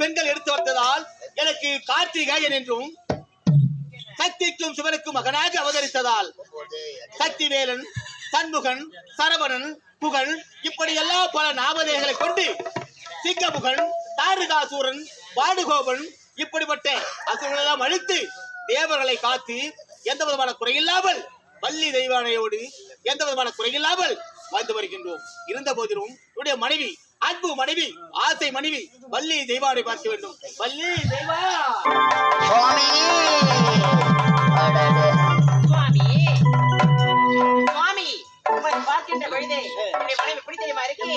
பெண்கள் எடுத்து வந்ததால் எனக்கு கார்த்திகேயன் என்றும் சக்திக்கும் சிவனுக்கும் மகனாக அவதரித்ததால் சக்திவேலன் சண்முகன் சரவணன் புகழ் இப்படி எல்லா பல நாமதேகளை கொண்டு சிங்கமுகன் தாரிகாசூரன் பாடுகோபன் இப்படிப்பட்ட அசுரங்களெல்லாம் அழித்து தேவர்களை காத்து எந்த விதமான குறையில்லாமல் வள்ளி தெய்வானையோடு எந்த விதமான குறையில்லாமல் வாழ்ந்து வருகின்றோம். இருந்த போதிலும் உடைய மனைவி அன்பு மனைவி ஆசை மனைவி வள்ளி தெய்வானை பார்க்க வேண்டும். வள்ளி தெய்வா! சுவாமி! அடடே. சுவாமி! பார்க்கின்ற பொழுதே என்னுடைய மனைவி எப்படி தெரியுமா இருக்கு?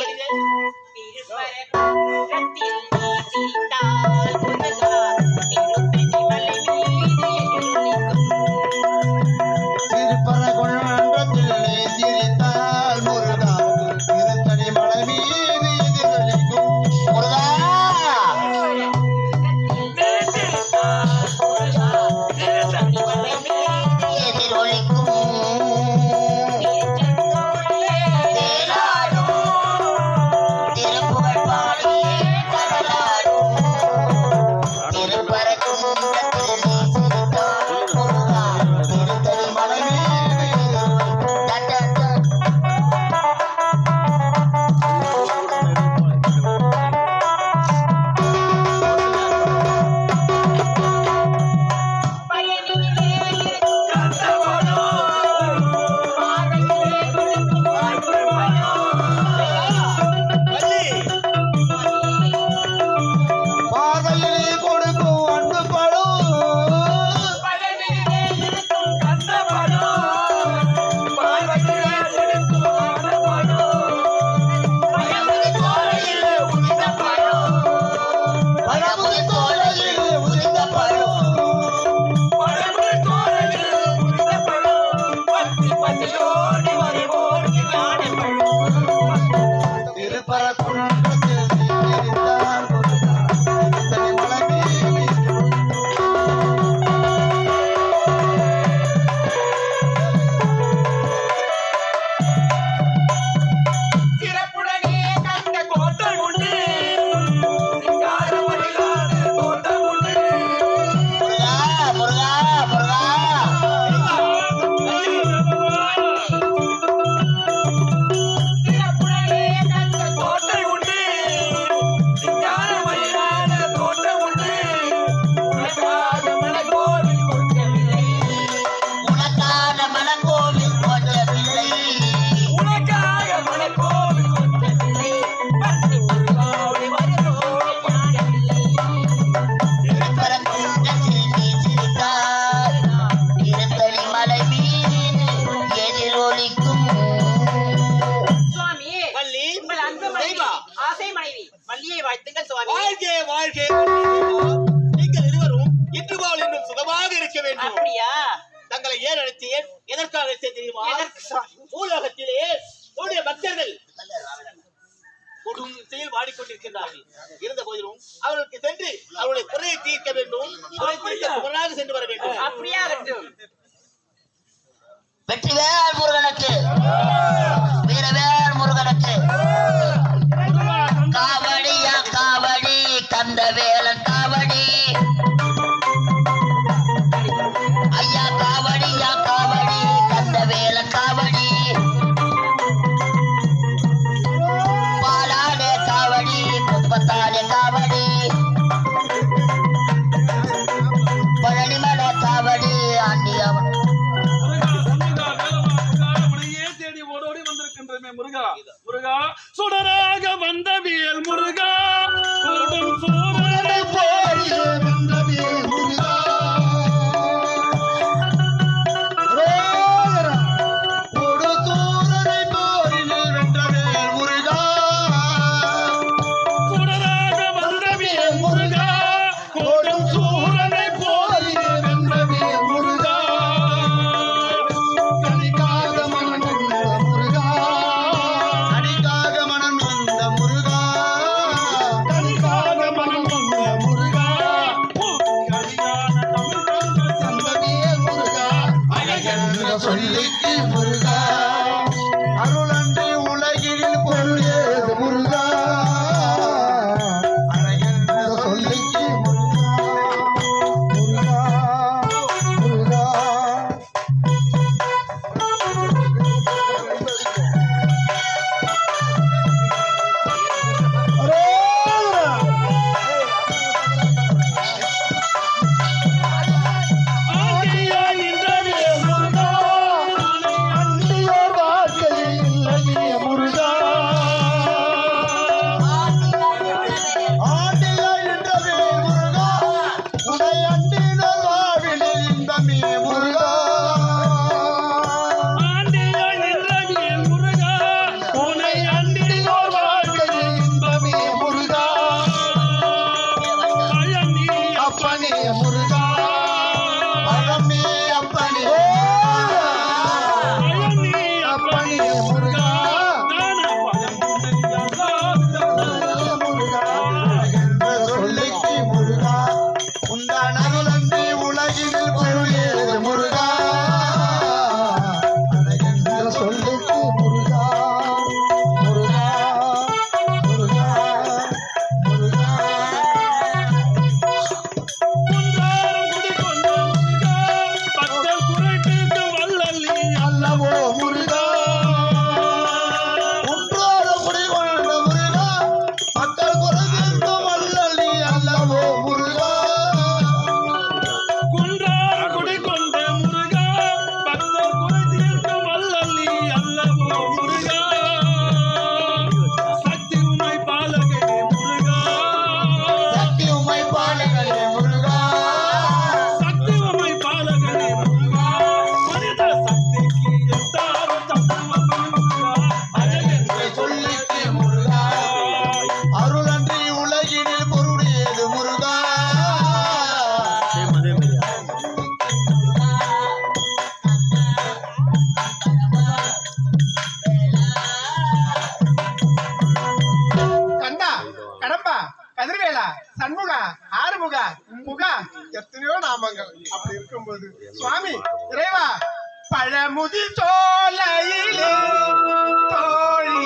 தீர்க்க வேண்டும். அதை சென்று வர வேண்டும். அப்படியா வெற்றிவேல் முருகனுக்கு அப்படி இருக்கும்போது சுவாமி இறைவா பழமுதி சோலையிலே தோழி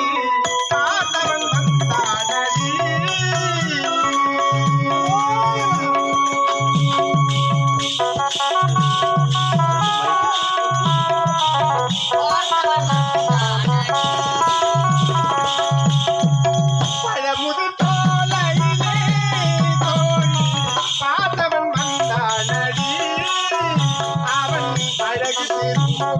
I'll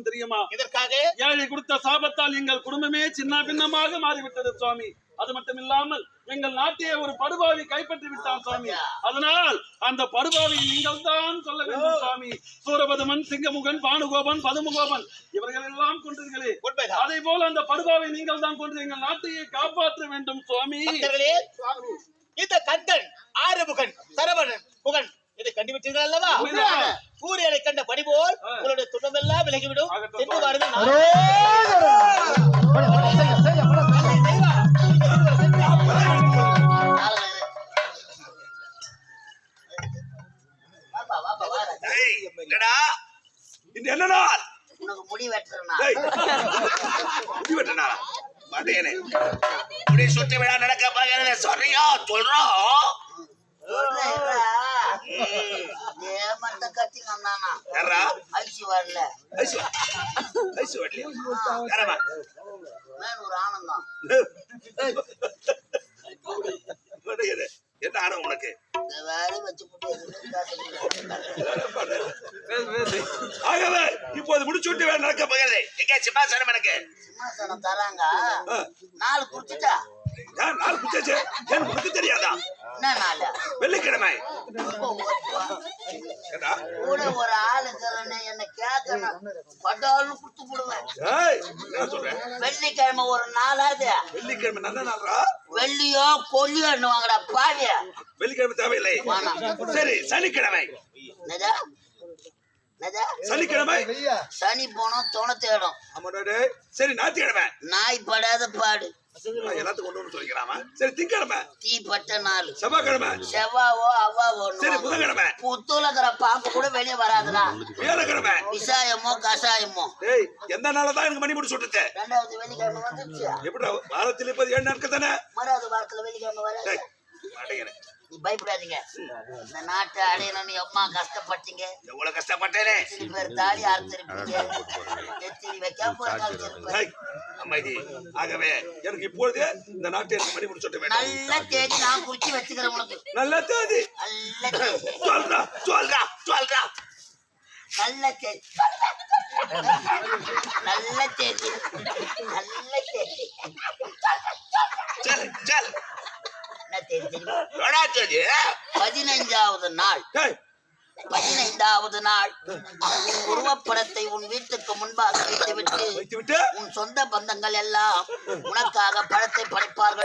வந்திருக்கின்றோம் தெரியுமா? இதற்காக ஏழை கொடுத்த சாபத்தால் எங்கள் குடும்பமே சின்ன பின்னமாக மாறிவிட்டது சுவாமி. அது மட்டும் இல்லாமல் எங்கள் நாட்டையே ஒரு படுபாவி கைப்பற்றி விட்டான் சுவாமி. அதனால் அந்த படுபாவி நீங்கள் தான் சொல்ல வேண்டும் சுவாமி. சூரபதமன் சிங்கமுகன் பானுகோபன் பதுமுகோபன் இவர்கள் எல்லாம் கொன்றீர்களே அதே போல அந்த படுபாவை நீங்கள் தான் கொண்டு எங்கள் நாட்டையே காப்பாற்ற வேண்டும் சுவாமி. இந்த கந்தன் ஆறுமுகன் சரவணன் புகன் இதை கண்டுபிடித்தீர்கள் அல்லவா. சூரியனை கண்ட படி போல். உங்களுடைய துன்பமெல்லாம் விலகிவிடும். சென்று வாருங்கள் அண்ணானா யாரா அழிச்சு வரல. ஐசு ஐசு யாரமா மேன் ஒரு ஆனந்தம் என்ன உனக்கு? இந்த வேலை வச்சு. ஆகவே இப்போது முடிச்சு விட்டு வேலை நடக்க போகிறது. எங்க? சிம்மாசனம் எனக்கு. சிம்மாசனம் தராங்க. நாலு குடிச்சிட்டா? குச்சாச்சு ஏன் உனக்கு தெரியாதா? என்ன நாள் வெள்ளிக்கிழமை? கூட ஒரு ஆள் என்ன கேட்கணும் பட்டாலும் கொடுத்து போடுவேன். வெள்ளிக்கிழமை ஒரு நாளாவது. வெள்ளிக்கிழமை நல்ல நாளா வெள்ளியோ கொல்லியோ வாங்கடா பாவிய வெள்ளிக்கிழமை தேவையில்லை. சரி சனிக்கிழமை. சனிக்கிழமை? சனி போனோம் துணை தேடும். சரி ஞாயிற்றுக்கிழமை. நாய் படாத பாடு. கொண்டு வந்து சொல்லிக்கிறாமா சரி திங்கக்கிழமை. தீ பட்ட நாள். செவ்வாய்க்கிழமை. செவ்வாவோ அவ்வாவோ சரி புதன்கிழமை. புத்துல இருக்கிற பாம்பு கூட வெளியே வராதுடா. வியாழக்கிழமை. விசாயமோ கஷாயமோ. டேய் எந்த நாள தான் எனக்கு மணி முடிச்சு விட்டுச்சு ரெண்டாவது வெள்ளிக்கிழமை வந்துருச்சு. எப்படி வாரத்தில் இப்போது ஏழு நாட்கள் தானே? மறாவது வாரத்துல வெள்ளிக்கிழமை. நீ பயப்படாதீங்க. இந்த நாட்டை அடையணும்னு எம்மா கஷ்டப்பட்டீங்க. எவ்வளவு கஷ்டப்பட்டேனே? பேர் தாலி அறுத்திருப்பீங்க? கால் இருப்பேன் டேய், அமைதி. ஆகவே எனக்கு இப்பொழுதே இந்த நாட்டை எனக்கு மணி முடிச்சு விட்டு வேண்டும். நல்ல தேதி நான் குறிச்சு வச்சுக்கிறேன் உனக்கு. நல்ல தேதி. நல்ல தேதி. சொல்றா சொல்றா சொல்றா. நல்ல தேதி. நல்ல தேதி. நல்ல தேதி. சரி சரி. தேதி தெரியுமா எடா தேதி பதினைஞ்சாவது நாள் பதினைந்தாவது நாள். உன் உருவப்படத்தை உன் வீட்டுக்கு முன்பாக வைத்துவிட்டு வைத்து விட்டு உன் சொந்த பந்தங்கள் எல்லாம் உனக்காக பழத்தை படைப்பார்கள்.